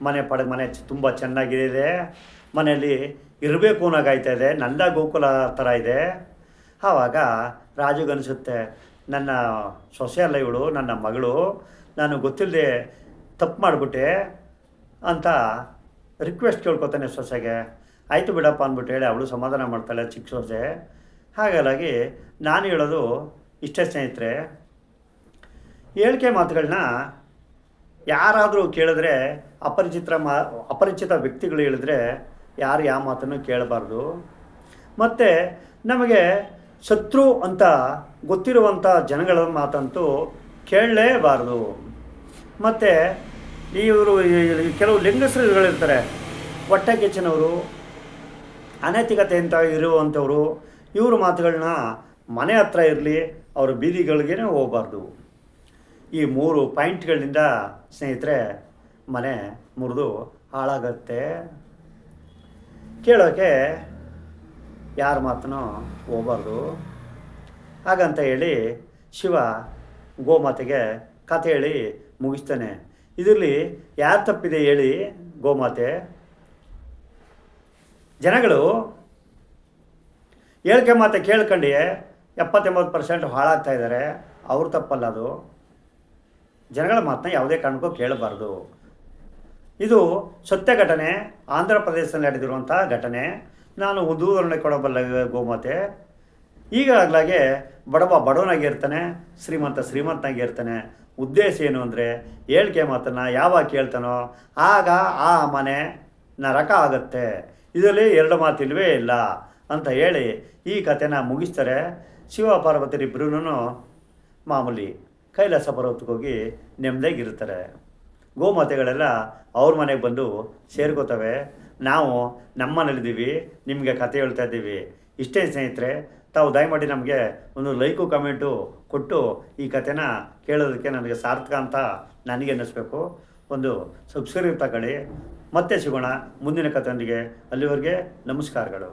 ಮನೆ ಪಡ ಮನೆ ತುಂಬ ಚೆನ್ನಾಗಿದೆ. ಮನೆಯಲ್ಲಿ ಇರಬೇಕು ಅನ್ನೋಗಾಯ್ತಾ ಇದೆ. ನಂದ ಗೋಕುಲ ಥರ ಇದೆ. ಆವಾಗ ರಾಜುಗನಿಸುತ್ತೆ ನನ್ನ ಸೊಸೆ ಅಲ್ಲ ಇವಳು, ನನ್ನ ಮಗಳು. ನಾನು ಗೊತ್ತಿಲ್ಲದೆ ತಪ್ಪು ಮಾಡಿಬಿಟ್ಟೆ. ಅಂತ ರಿಕ್ವೆಸ್ಟ್ ಕೇಳ್ಕೊತಾನೆ ಸೊಸೆಗೆ. ಆಯಿತು ಬಿಡಪ್ಪ ಅಂದ್ಬಿಟ್ಟು ಹೇಳಿ ಅವಳು ಸಮಾಧಾನ ಮಾಡ್ತಾಳೆ ಚಿಕ್ಕ ಸೊಸೆ. ಹಾಗಾಗಿ ನಾನು ಹೇಳೋದು ಇಷ್ಟೇ ಸ್ನೇಹಿತರೆ. ಹೇಳಿಕೆ ಮಾತುಗಳನ್ನ ಯಾರಾದರೂ ಕೇಳಿದ್ರೆ ಅಪರಿಚಿತ ಮಾ, ಅಪರಿಚಿತ ವ್ಯಕ್ತಿಗಳು ಹೇಳಿದ್ರೆ ಯಾರು ಯಾವ ಮಾತನ್ನು ಕೇಳಬಾರ್ದು. ಮತ್ತು ನಮಗೆ ಶತ್ರು ಅಂತ ಗೊತ್ತಿರುವಂಥ ಜನಗಳ ಮಾತಂತೂ ಕೇಳಲೇಬಾರ್ದು. ಮತ್ತು ಇವರು ಕೆಲವು ಲಿಂಗಸರುಗಳಿರ್ತಾರೆ ಹೊಟ್ಟೆ ಕೆಚ್ಚಿನವರು ಅನೈತಿಕತೆ ಅಂತ ಇರುವಂಥವರು, ಇವ್ರ ಮಾತುಗಳನ್ನ ಮನೆ ಹತ್ರ ಇರಲಿ, ಅವ್ರ ಬೀದಿಗಳಿಗೇ ಹೋಗಬಾರ್ದು. ಈ ಮೂರು ಪಾಯಿಂಟ್ಗಳಿಂದ ಸ್ನೇಹಿತರೆ, ಮನೆ ಮುರಿದು ಹಾಳಾಗತ್ತೆ. ಕೇಳೋಕ್ಕೆ ಯಾರ ಮಾತನೂ ಹೋಗಬಾರ್ದು. ಹಾಗಂತ ಹೇಳಿ ಶಿವ ಗೋಮಾತೆಗೆ ಕಥೆ ಹೇಳಿ ಮುಗಿಸ್ತಾನೆ. ಇದರಲ್ಲಿ ಯಾರು ತಪ್ಪಿದೆ ಹೇಳಿ, ಗೋಮಾತೆ. ಜನಗಳು ಹೇಳಿಕೆ ಮಾತೆ ಕೇಳ್ಕೊಂಡು, ಎಪ್ಪತ್ತೆಂಬತ್ತು ಪರ್ಸೆಂಟ್ ಹಾಳಾಗ್ತಾ ಇದ್ದಾರೆ ಅವ್ರು ತಪ್ಪಲ್ಲ ಅದು. ಜನಗಳ ಮಾತನ್ನ ಯಾವುದೇ ಕಾರಣಕ್ಕೂ ಕೇಳಬಾರ್ದು. ಇದು ಸತ್ಯ ಘಟನೆ, ಆಂಧ್ರ ಪ್ರದೇಶದಲ್ಲಿ ನಡೆದಿರುವಂಥ ಘಟನೆ. ನಾನು ಉದಾಹರಣೆ ಕೊಡಬಲ್ಲ ಗೋಮಾತೆ. ಈಗಾಗಲಾಗೆ ಬಡವ ಬಡವನಾಗಿರ್ತಾನೆ, ಶ್ರೀಮಂತ ಶ್ರೀಮಂತನಾಗಿರ್ತಾನೆ. ಉದ್ದೇಶ ಏನು ಅಂದರೆ ಹೇಳಿಕೆ ಮಾತನ್ನು ಯಾವಾಗ ಕೇಳ್ತಾನೋ ಆಗ ಆ ಮನೆ ನರಕ ಆಗುತ್ತೆ. ಇದರಲ್ಲಿ ಎರಡು ಮಾತಿಲ್ವೇ ಇಲ್ಲ ಅಂತ ಹೇಳಿ ಈ ಕಥೆನ ಮುಗಿಸ್ತಾರೆ ಶಿವ ಪಾರ್ವತಿರಿಬ್ಬರೂ ಮಾಮೂಲಿ ಕೈಲಾಸ ಪರ್ವತಕ್ಕೆ ಹೋಗಿ ನೆಮ್ಮದಿಯಾಗಿರ್ತಾರೆ ಗೋಮಾತೆಗಳೆಲ್ಲ ಅವ್ರ ಮನೆಗೆ ಬಂದು ಸೇರ್ಕೋತವೆ. ನಾವು ನಮ್ಮ ಮನೇಲಿದ್ದೀವಿ ನಿಮಗೆ ಕತೆ ಹೇಳ್ತಾ ಇದ್ದೀವಿ. ಇಷ್ಟೇ ಸ್ನೇಹಿತರೆ ತಾವು ದಯಮಾಡಿ ನಮಗೆ ಒಂದು ಲೈಕು, ಕಮೆಂಟು ಕೊಟ್ಟು ಈ ಕಥೆನ ಕೇಳೋದಕ್ಕೆ ನನಗೆ ಸಾರ್ಥಕ ಅಂತ ನನಗೆ ಅನ್ನಿಸ್ಬೇಕು. ಒಂದು ಸಬ್ಸ್ಕ್ರೈಬ್ ತಗೊಳ್ಳಿ. ಮತ್ತೆ ಸಿಗೋಣ ಮುಂದಿನ ಕಥೆಯೊಂದಿಗೆ. ಅಲ್ಲಿವರೆಗೆ ನಮಸ್ಕಾರಗಳು.